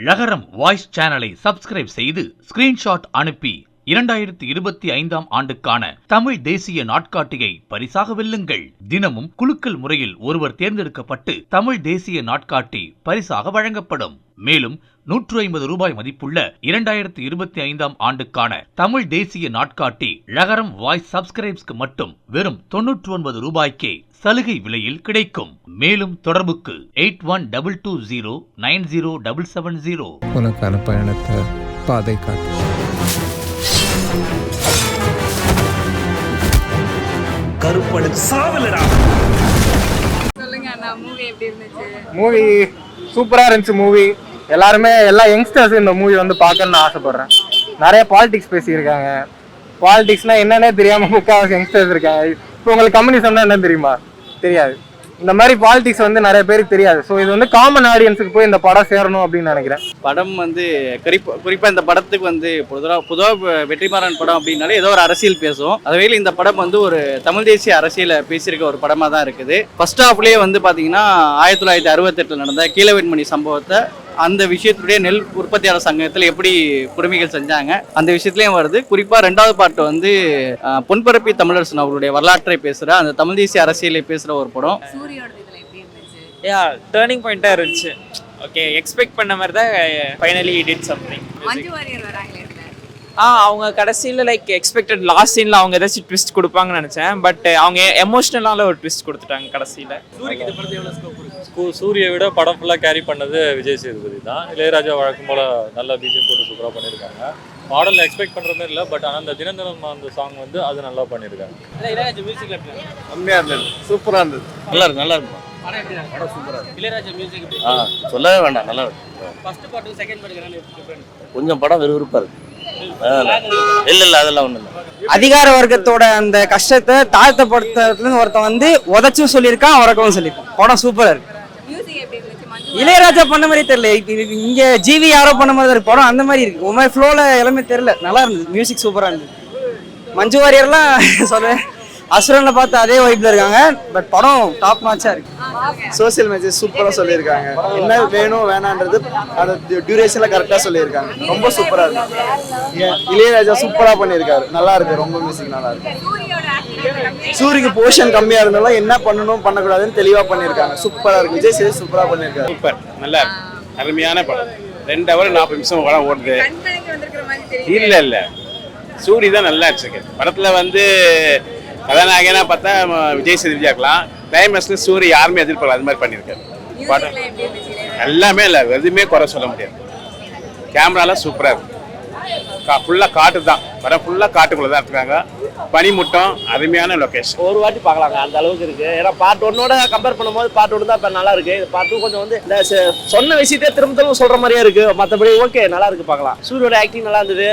லகரம் வாய்ஸ் சேனலை சப்ஸ்கிரைப் செய்து ஸ்கிரீன்ஷாட் அனுப்பி இரண்டாயிரத்தி இருபத்தி ஐந்தாம் ஆண்டுக்கான தமிழ் தேசிய நாட்காட்டியை பரிசாக வெல்லுங்கள். தினமும் குலுக்கல் முறையில் ஒருவர் தேர்ந்தெடுக்கப்பட்டு தமிழ் தேசிய நாட்காட்டி பரிசாக வழங்கப்படும். மேலும் நூற்று ஐம்பது ரூபாய் மதிப்புள்ள இரண்டாயிரத்தி இருபத்தி ஐந்தாம் ஆண்டுக்கான தமிழ் தேசிய நாட்காட்டி லகரம் வாய்ஸ் சப்ஸ்கிரைப்ஸ்க்கு மட்டும் வெறும் தொன்னூற்று ஒன்பது ரூபாய்க்கே சலுகை விலையில் கிடைக்கும். மேலும் தொடர்புக்கு eight one double two zero nine zero double seven zero. உனக்கான பயணத்தை பாதை காட்டு கருப்பனுக்கு சாவலடா சொல்லுங்க அண்ணா மூவி எப்படி இருந்துச்சு? மூவி சூப்பராக இருந்துச்சு மூவி எல்லாருமே எல்லா யங்ஸ்டர்ஸும் இந்த மூவி வந்து பார்க்கணும்னு ஆசைப்படுறேன். நிறைய பாலிடிக்ஸ் பேசியிருக்காங்க. பாலிடிக்ஸ்னா என்னன்னே தெரியாமல் முக்கால்வாசி யங்ஸ்டர்ஸ் இருக்காங்க. இப்போ உங்களுக்கு கம்யூனிசம்னா என்ன தெரியுமா? தெரியாது. இந்த மாதிரி பாலிடிக்ஸ் வந்து நிறைய பேருக்கு தெரியாது. ஸோ இது வந்து காமன் ஆடியன்ஸுக்கு போய் இந்த படம் சேரணும் அப்படின்னு நினைக்கிறேன். படம் வந்து குறிப்பா குறிப்பாக இந்த படத்துக்கு வந்து பொதுவாக பொதுவாக வெற்றிமாறன் படம் அப்படின்னாலே ஏதோ ஒரு அரசியல் பேசும் அதுவேல இந்த படம் வந்து ஒரு தமிழ் தேசிய அரசியலை பேசியிருக்க ஒரு படமாக தான் இருக்குது. ஃபர்ஸ்ட் ஹாஃப்லேயே வந்து பார்த்தீங்கன்னா ஆயிரத்தி தொள்ளாயிரத்தி அறுபத்தெட்டில் நடந்த கீழவெண்மணி சம்பவத்தை அந்த விஷயத்துடைய நெல் உற்பத்தியாளர் சங்கத்தில் எப்படி குடுமைகள் செஞ்சாங்க அந்த விஷயத்துலையும் வருது. குறிப்பாக ரெண்டாவது பாட்டு வந்து பொன்பரப்பி தமிழரசன் அவர்களுடைய வரலாற்றை பேசுகிற அந்த தமிழ் தேசிய அரசியலை பேசுகிற ஒரு படம். யா டேர்னிங் பாயிண்ட்டாக இருந்துச்சு. ஓகே எக்ஸ்பெக்ட் பண்ண மாதிரி தான் ஃபைனலி டிட் சம்திங் ஆ அவங்க கடைசியில் லைக் எக்ஸ்பெக்டட் லாஸ்ட் சீனில் அவங்க ஏதாச்சும் ட்விஸ்ட் கொடுப்பாங்கன்னு நினச்சேன். பட் அவங்க எமோஷ்னலால ஒரு ட்விஸ்ட் கொடுத்துட்டாங்க கடைசியில். ஸ்கூ- சூரியை விட படம் ஃபுல்லாக கேரி பண்ணது விஜய் சேதுபதி தான். இளையராஜா வழக்கம் போல் நல்ல பிஜிஎம் போட்டு சூப்பராக பண்ணியிருக்காங்க மாடல் எக்ஸ்பெக்ட் பண்ணுற மாதிரி இல்லை பட் ஆனால் அந்த தினந்தினம் அந்த சாங் வந்து அது நல்லா பண்ணியிருக்காங்க கம்மியாக இருந்தது. சூப்பராக இருந்தது. நல்லா இருக்கு நல்லா இருக்கும் ஆ சொல்லவே வேண்டாம் நல்லா இருக்கு. கொஞ்சம் படம் விறுவிறுப்பா இருக்கு. இல்ல இல்ல அதெல்லாம் ஒண்ணும் இல்லை. அதிகார வர்க்கத்தோட அந்த கஷ்டத்தை தாழ்த்தப்படுத்துறதுல ஒருத்தன் வந்து உதச்சும் சொல்லியிருக்கான் உறக்கவும் சொல்லியிருக்கான். படம் சூப்பரா இருக்கு மியூசிக் எப்படி இருந்துச்சு மஞ்சு இளையராஜா பண்ண மாதிரி தெரியல. இங்க ஜிவி யாரோ பண்ண மாதிரி தான் இருக்கு. படம் அந்த மாதிரி இருக்கு. மாதிரி ஃப்ளோல எல்லாமே தெரியல. நல்லா இருந்தது. மியூசிக் சூப்பரா இருந்தது. மஞ்சு வாரியர்லாம் சொல்ல அசுரன்ல பார்த்து அதே வைப்ல இருக்காங்க. பட் படம் டாப் நாச்சா இருக்கு. சோசியல் மெசேஜ் சூப்பராக சொல்லியிருக்காங்க. என்ன வேணும் வேணான்றது அந்த டியூரேஷனில் கரெக்டாக சொல்லியிருக்காங்க. ரொம்ப சூப்பராக இருக்கு. இளையராஜா சூப்பராக பண்ணியிருக்காரு. நல்லா இருக்கு. ரொம்ப மியூசிக் நல்லா இருக்கு. சூரிக்கு போர்ஷன் கம்மியாக இருந்தாலும் என்ன பண்ணணும் பண்ணக்கூடாதுன்னு தெளிவாக பண்ணியிருக்காங்க. சூப்பராக இருக்கு. விஜய் சேது சூப்பராக பண்ணியிருக்காரு. சூப்பர். நல்லா இருக்கு. அருமையான படம். ரெண்டு ஹவர் நாற்பது நிமிஷம் படம் ஓடுது. கண் கலங்கி வந்திருக்கிற மாதிரி தெரியுது இல்ல இல்ல. சூரி தான் நல்லா அடிச்சிருக்கு படத்துல வந்து கதாநாயகனா பார்த்தா விஜய் சேதுபதி ஆக்கலாம். கிளைமேக்ஸ்ல சூரி யாருமே எதிர்பார்க்கல. அது மாதிரி பண்ணியிருக்காரு. படம்? எல்லாமே இல்லை. எதுவுமே குறை சொல்ல முடியாது. கேமராலாம் சூப்பராக இருக்கு. கா ஃபுல்லாக காட்டு தான் வர ஃபுல்லாக காட்டுக்குள்ளே தான் இருக்காங்க. பனிமுட்டம் அருமையான லொக்கேஷன் ஒரு வாட்டி பார்க்கலாங்க அந்த அளவுக்கு இருக்கு. ஏன்னா பார்ட் ஒன்னோட கம்பேர் பண்ணும்போது பார்ட் ஒன்று தான் இப்போ நல்லா இருக்கு. பார்ட் டூ கொஞ்சம் வந்து இந்த சொன்ன விஷயத்தையே திரும்ப திரும்ப சொல்ற மாதிரியே இருக்கு. மற்றபடி ஓகே நல்லா இருக்கு பார்க்கலாம். சூரியோட ஆக்டிங் நல்லா இருந்தது.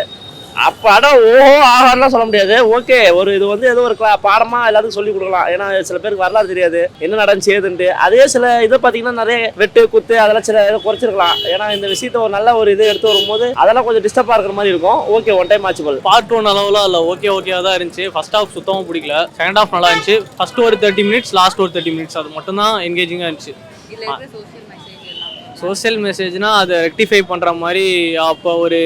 அப்ப படம் ஓஹோ ஆஹார்லாம் சொல்ல முடியாது. ஓகே ஒரு இது வந்து ஏதோ ஒரு கிளா- பாடமா எல்லாத்துக்கும் சொல்லி கொடுக்கலாம். ஏன்னா சில பேருக்கு வரலாறு தெரியாது. என்ன நடந்துச்சு ஏதுன்ட்டு. அதே சில இதை பார்த்தீங்கன்னா நிறைய வெட்டு குத்து அதெல்லாம் சில இதை குறைச்சிருக்கலாம். ஏன்னா இந்த விஷயத்த ஒரு நல்ல ஒரு இது எடுத்து வரும்போது அதெல்லாம் கொஞ்சம் டிஸ்டர்பாக இருக்கிற மாதிரி இருக்கும். ஓகே ஒன் டைம் ஆச்சு பார்ட் ஒன் அளவுலாம் இல்லை. ஓகே ஓகேவா தான் இருந்துச்சு. ஃபர்ஸ்ட் ஹாஃப் சுத்தமாக பிடிக்கல. செகண்ட் ஹாஃப் நல்லா இருந்துச்சு. ஃபர்ஸ்ட் ஒரு தேர்ட்டி மினிட்ஸ் லாஸ்ட் ஒரு தேர்ட்டி மினிட்ஸ் அது மட்டும் தான் என்கேஜிங்காக இருந்துச்சு. சோசியல் மெசேஜ் எல்லாம் சோஷியல் மெசேஜ்னா அதை ரெக்டிஃபை பண்ணுற மாதிரி அப்போ ஒரு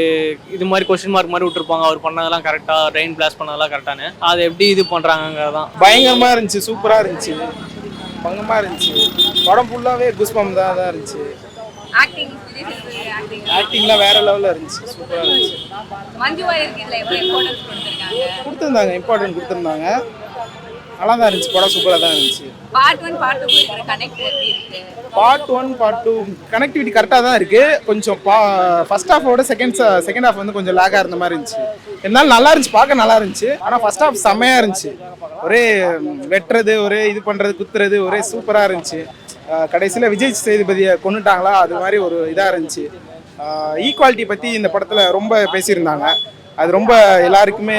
இது மாதிரி கொஸ்டின் மார்க் மாதிரி விட்டுருப்பாங்க. அவர் பண்ணதெல்லாம் கரெக்டாக ரெயின் பிளாஸ் பண்ணதெல்லாம் கரெக்டானு அதை எப்படி இது பண்ணுறாங்கிறது தான் பயங்கரமா இருந்துச்சு சூப்பரா இருந்துச்சு. பங்கமா இருந்துச்சு. படம் ஃபுல்லாவே குஸ்பம் தான் தான் இருந்துச்சு. ஆக்டிங்லாம் வேற லெவல்ல இருந்துச்சு சூப்பரா இருந்துச்சு. கொடுத்துருந்தாங்க இம்பார்ட்டன்ட் கொடுத்துருந்தாங்க. நல்லா தான் இருந்துச்சு படம் சூப்பராக தான் இருந்துச்சு. Part one part two part one part two connectivity கரெக்டாக தான் இருக்கு. கொஞ்சம் பா ஃபர்ஸ்ட் ஹாஃபோட செகண்ட் செகண்ட் ஹாஃப் வந்து கொஞ்சம் லேக்காக இருந்த மாதிரி இருந்துச்சு. இருந்தாலும் நல்லா இருந்துச்சு பார்க்க நல்லா இருந்துச்சு. ஆனால் ஃபர்ஸ்ட் ஹாஃப் செம்மையா இருந்துச்சு. ஒரே வெட்டுறது ஒரே இது பண்ணுறது குத்துறது ஒரே சூப்பராக இருந்துச்சு. கடைசியில் விஜய் சேதுபதியை கொண்டுட்டாங்களா அது மாதிரி ஒரு இதாக இருந்துச்சு. ஈக்குவாலிட்டி பற்றி இந்த படத்தில் ரொம்ப பேசியிருந்தாங்க. அது ரொம்ப எல்லாருக்குமே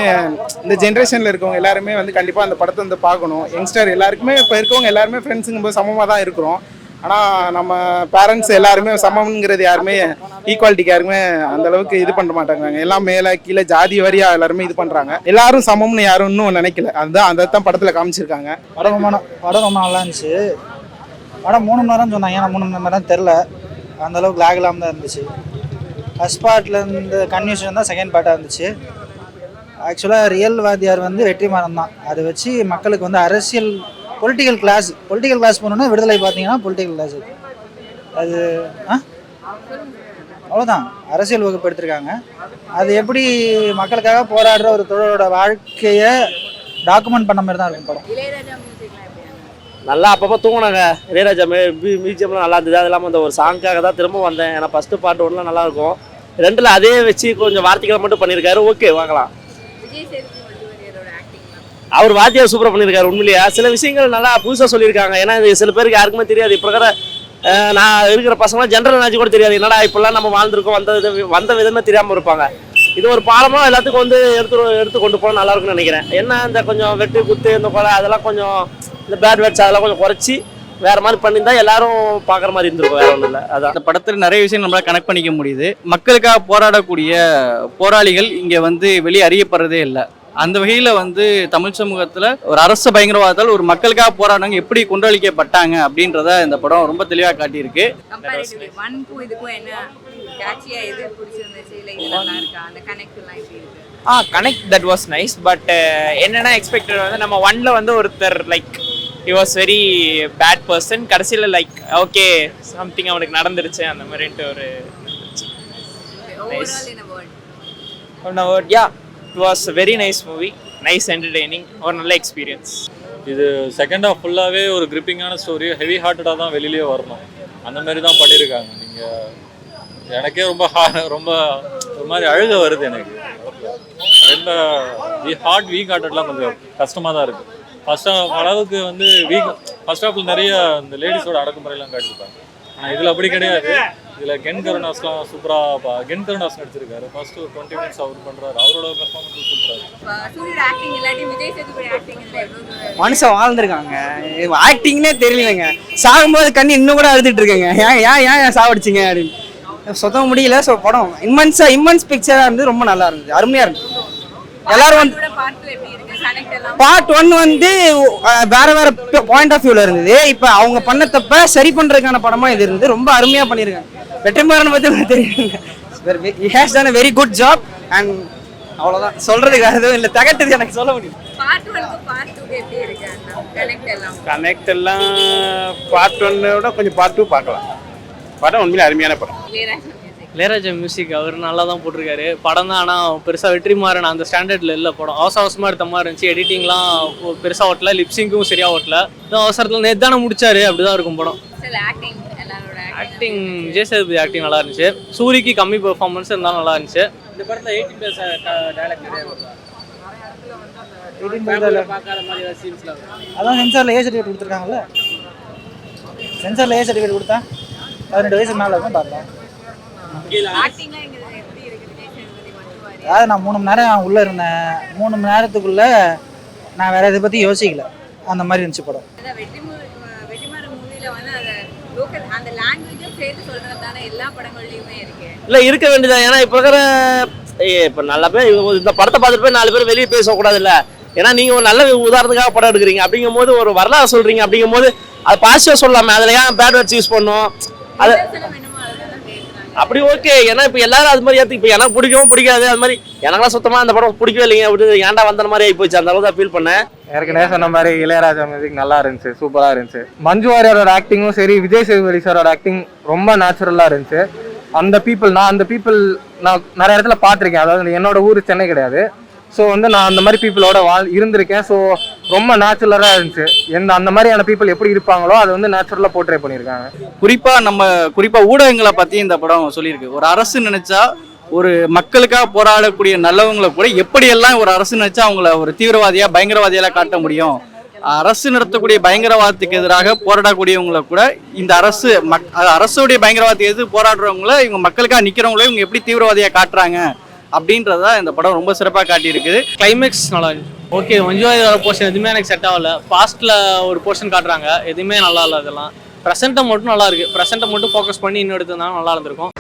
இந்த ஜென்ரேஷனில் இருக்கவங்க எல்லாருமே வந்து கண்டிப்பாக அந்த படத்தை வந்து பார்க்கணும். யங்ஸ்டர் எல்லாருக்குமே இப்போ இருக்கவங்க எல்லாருமே ஃப்ரெண்ட்ஸுங்கும் போது சமமாக தான் இருக்கிறோம். ஆனால் நம்ம பேரண்ட்ஸ் எல்லாருமே சமம்ங்கிறது யாருமே ஈக்குவாலிட்டிக்கு யாருமே அந்த அளவுக்கு இது பண்ண மாட்டாங்க எல்லாம் மேலே கீழே ஜாதி வரியா எல்லாருமே இது பண்ணுறாங்க எல்லாரும் சமம்னு யாரும் இன்னும் நினைக்கல. அதுதான் அதை தான் படத்தில் காமிச்சிருக்காங்க. படம் ரொம்ப படம் ரொம்ப நல்லா இருந்துச்சு. படம் மூணு மணி நேரம் சொன்னாங்க. ஏன்னா மூணு மணி நேரம் தெரில அந்த அளவுக்கு லேக் இல்லாமல் தான் இருந்துச்சு. ஃபஸ்ட் பார்ட்லேருந்து கன்வியூஷன் தான் செகண்ட் பார்ட்டாக இருந்துச்சு. ஆக்சுவலாக ரியல் வாத்தியார் வந்து வெற்றிமாறன் தான். அதை வச்சு மக்களுக்கு வந்து அரசியல் பொலிட்டிக்கல் கிளாஸ் பொலிட்டிக்கல் கிளாஸ் போகணுன்னா விடுதலை பார்த்தீங்கன்னா பொலிட்டிக்கல் கிளாஸ் அது ஆ? அவ்வளோதான் அரசியல் வகுப்பு எடுத்திருக்காங்க. அது எப்படி மக்களுக்காக போராடுற ஒரு தொழிலோட வாழ்க்கையை டாக்குமெண்ட் பண்ண மாதிரி தான் இருக்கும் படம். நல்லா அப்பப்போ தூங்கினாங்க. இளையராஜா மியூசியம்லாம் நல்லா இருந்தது. அது இல்லாமல் அந்த ஒரு சாங்காக தான் திரும்ப வந்தேன். ஏன்னா ஃபஸ்ட்டு பாட்டு ஒன்றுலாம் நல்லா இருக்கும். ரெண்டில் அதே வச்சு கொஞ்சம் வார்த்தைகளை மட்டும் பண்ணியிருக்காரு. ஓகே வாங்கலாம். அவர் வாத்தியார் சூப்பராக பண்ணியிருக்காரு உண்மையிலேயே. சில விஷயங்கள் நல்லா புதுசாக சொல்லியிருக்காங்க. ஏன்னா இது சில பேருக்கு யாருக்குமே தெரியாது. இப்போ இருக்கிற நான் இருக்கிற பசங்களாம் ஜென்ரல் நாலேஜ் கூட தெரியாது. என்னடா இப்படிலாம் நம்ம வாழ்ந்திருக்கோம் வந்த வந்த விதமே தெரியாமல் இருப்பாங்க. இது ஒரு பாலமாக எல்லாத்துக்கும் வந்து எடுத்து எடுத்து கொண்டு போனால் நல்லா இருக்கும்னு நினைக்கிறேன். என்ன இந்த கொஞ்சம் வெட்டு குத்து இந்த கொலை அதெல்லாம் கொஞ்சம் இந்த பேட் வேர்ட்ஸ் அதெல்லாம் கொஞ்சம் குறைச்சி வேற மாதிரி பண்ணியிருந்தா எல்லாரும் பார்க்குற மாதிரி இருந்திருக்கும் வேற ஒன்றும் இல்லை. அதான். அந்த படத்தில் நிறைய விஷயம் நம்மளால கனெக்ட் பண்ணிக்க முடியுது. மக்களுக்காக போராடக்கூடிய போராளிகள் இங்கே வந்து வெளியே அறியப்படுறதே இல்லை. அந்த வகையில் வந்து தமிழ் சமூகத்தில் ஒரு அரசு பயங்கரவாதத்தால் ஒரு மக்களுக்காக போராடினவங்க எப்படி கொன்றளிக்கப்பட்டாங்க அப்படின்றத இந்த படம் ரொம்ப தெளிவாக காட்டியிருக்கு. ஆ connect that was nice but என்னென்னா எக்ஸ்பெக்டட் வந்து நம்ம ஒன்ல வந்து ஒருத்தர் like he was very bad person கடைசியில் லைக் ஓகே சம்திங் அவனுக்கு நடந்துருச்சு. அந்த மாதிரின்ட்டு ஒரு word one word yeah it was very nice movie nice entertaining ஒரு நல்ல எக்ஸ்பீரியன்ஸ் இது செகண்ட் ஹாஃப் ஃபுல்லாகவே ஒரு கிரிப்பிங்கான ஸ்டோரி ஹெவி ஹார்ட்டடாக தான் வெளியிலே வரணும். அந்த மாதிரி தான் பண்ணியிருக்காங்க நீங்கள் எனக்கே ரொம்ப ரொம்ப ஒரு மாதிரி அழுக வருது எனக்கு. ரொம்ப வி ஹார்ட் வீக் ஹார்ட்டட்லாம் கொஞ்சம் கஷ்டமாக தான் இருக்குது ஃபர்ஸ்ட் ஹாஃப் அளவுக்கு வந்து வீக் ஃபர்ஸ்ட் ஹாஃபில் நிறைய இந்த லேடிஸோட அடக்குமுறையெல்லாம் காட்டியிருப்பாங்க. ஆனால் இதில் அப்படி கிடையாது. இதில் கென் கருணாஸ்லாம் சூப்பராக கென் கருணாஸ் நடிச்சிருக்காரு. ஃபர்ஸ்ட் ஒரு டுவெண்ட்டி மினிட்ஸ் அவர் பண்ணுறாரு அவரோட பெர்ஃபார்மன்ஸ் சூப்பராக சூரியோட ஆக்டிங் இல்லாட்டி விஜய் சேதுபதி ஆக்டிங் இல்லை எவ்வளோ மனுஷன் வாழ்ந்துருக்காங்க. ஆக்டிங்னே தெரியலங்க. சாகும்போது கண்ணு இன்னும் கூட அழுதுட்டு இருக்கேங்க. ஏன் ஏன் ஏன் ஏன் சாவடிச்சிங்க அப்படின்னு. சுத்த முடியல. ஸோ படம் இம்மன்ஸா இம்மன்ஸ் பிக்சராக இருந்து ரொம்ப நல்லா இருந்தது. அருமையாக இருந்தது. எல்லாரும் வந்து பார்ட் ஒன் வந்து வேற வேற பாயிண்ட் ஆஃப் வியூல இருந்தது. இப்போ அவங்க பண்ண தப்ப சரி பண்றதுக்கான படமா இது இருந்து ரொம்ப அருமையா பண்ணிருக்காங்க. வெற்றிமாறன் பத்தி உங்களுக்கு தெரியுங்க. Has done very good job and அவ்வளவுதான். சொல்றதுக்கு வேற எதுவும் இல்லை. தகட்டுது எனக்கு சொல்ல முடியும். கனெக்ட் எல்லாம்? பார்ட் ஒன்னோட கொஞ்சம் பார்ட் டூ பார்க்கலாம். படம் உண்மையிலே அருமையான படம். இளையராஜா மியூசிக் அவர் நல்லா தான் போட்டிருக்காரு. படம் தான் ஆனால் பெருசாக வெற்றிமாறன் அந்த ஸ்டாண்டர்டில் இல்லை படம். அவசர அவசரமாக எடுத்த மாதிரி இருந்துச்சு. எடிட்டிங்லாம் பெருசாக ஓட்டல. லிப்ஸிங்கும் சரியாக ஓட்டல. அவசரத்தில் நேற்று தானே முடிச்சாரு. அப்படிதான் இருக்கும் படம். சில ஆக்டிங் எல்லாரோட ஆக்டிங் விஜய் சேதுபதி ஆக்டிங் நல்லா இருந்துச்சு. சூரிக்கு கம்மி பெர்ஃபார்மன்ஸ் இருந்தாலும் நல்லா இருந்துச்சு. இந்த படத்தில் எயிட்டி ப்ளஸ் டேலக்ட் நிறைய அதான் சென்சார்ல ஏ சர்டிஃபிகேட் கொடுத்துருக்காங்கல்ல. சென்சார்ல ஏ சர்டிஃபிகேட் கொடுத்தா பதினெட்டு வயசு மேலே இருக்கும் பார்க்கலாம். அதாவது நான் மூணு மணி நேரம் உள்ளே இருந்தேன். மூணு மணி நேரத்துக்குள்ள நான் வேற இதை பற்றி யோசிக்கல. அந்த மாதிரி இருந்துச்சு படம். அதான் வெற்றி வெற்றிமாற மூவில வந்து அந்த லோக்கல் அந்த லாங்குவேஜும் சேர்த்து சொல்றது தானே எல்லா படங்கள்லயுமே இருக்கு. இல்லை இருக்க வேண்டியதான் ஏன்னா இப்போ இருக்கிற இப்போ நல்ல பேர் இந்த படத்தை பார்த்துட்டு போய் நாலு பேர் வெளியே பேசக்கூடாதுல்ல. ஏன்னா நீங்கள் ஒரு நல்ல உதாரணத்துக்காக படம் எடுக்கிறீங்க. அப்படிங்கும்போது ஒரு வரலாறு சொல்கிறீங்க அப்படிங்கும்போது அது பாசிட்டிவாக சொல்லலாமே அதில் ஏன் பேட் வேர்ட்ஸ் யூஸ் பண்ணணும்? அது அப்படி ஓகே ஏன்னா இப்போ எல்லாரும் அது மாதிரி ஏற்று இப்போ எனக்கு பிடிக்கவும் பிடிக்காது. அது மாதிரி எனக்கெல்லாம் சுத்தமாக அந்த படம் பிடிக்கவே இல்லைங்க. அப்படி ஏன்டா வந்த மாதிரி ஆகி போச்சு? அந்த அளவுக்கு தான் ஃபீல் பண்ணேன். ஏற்கனவே சொன்ன மாதிரி இளையராஜா மியூசிக் நல்லா இருந்துச்சு சூப்பராக இருந்துச்சு. மஞ்சு வாரியரோட ஆக்டிங்கும் சரி விஜய் சேதுபதி சாரோட ஆக்டிங் ரொம்ப நேச்சுரலாக இருந்துச்சு. அந்த பீப்புள் நான் அந்த பீப்புள் நான் நிறைய இடத்துல பார்த்துருக்கேன். அதாவது என்னோட ஊர் சென்னை கிடையாது. ஸோ வந்து நான் அந்த மாதிரி பீப்புளோட வாழ் இருந்திருக்கேன். ஸோ ரொம்ப நேச்சுரலாக இருந்துச்சு. எந்த அந்த மாதிரியான பீப்புள் எப்படி இருப்பாங்களோ அதை வந்து நேச்சுரலாக போர்ட்ரே பண்ணியிருக்காங்க. குறிப்பாக நம்ம குறிப்பாக ஊடகங்களை பற்றி இந்த படம் சொல்லியிருக்கு. ஒரு அரசு நினச்சா ஒரு மக்களுக்காக போராடக்கூடிய நல்லவங்களை கூட எப்படியெல்லாம் ஒரு அரசு நினைச்சா அவங்கள ஒரு தீவிரவாதியாக பயங்கரவாதியெல்லாம் காட்ட முடியும்? அரசு நடத்தக்கூடிய பயங்கரவாதத்துக்கு எதிராக போராடக்கூடியவங்களை கூட இந்த அரசு மக் அரசுடைய பயங்கரவாதத்துக்கு எதிர்த்து போராடுறவங்கள இவங்க மக்களுக்காக நிற்கிறவங்களே இவங்க எப்படி தீவிரவாதியாக காட்டுறாங்க? அப்படின்றத இந்த படம் ரொம்ப சிறப்பாக காட்டியிருக்குது கிளைமேக்ஸ் நல்லா இருந்துச்சு ஓகே மஞ்சு வர போர்ஷன் எதுவுமே எனக்கு செட் ஆகல. பாஸ்ட்டில் ஒரு போர்ஷன் காட்டுறாங்க. எதுவுமே நல்லா இல்லை அதெல்லாம். ப்ரெசென்ட்டை மட்டும் நல்லா இருக்கு. ப்ரெசென்ட்டை மட்டும் ஃபோக்கஸ் பண்ணி இன்னும் எடுத்திருந்தாலும் நல்லா இருந்திருக்கும்.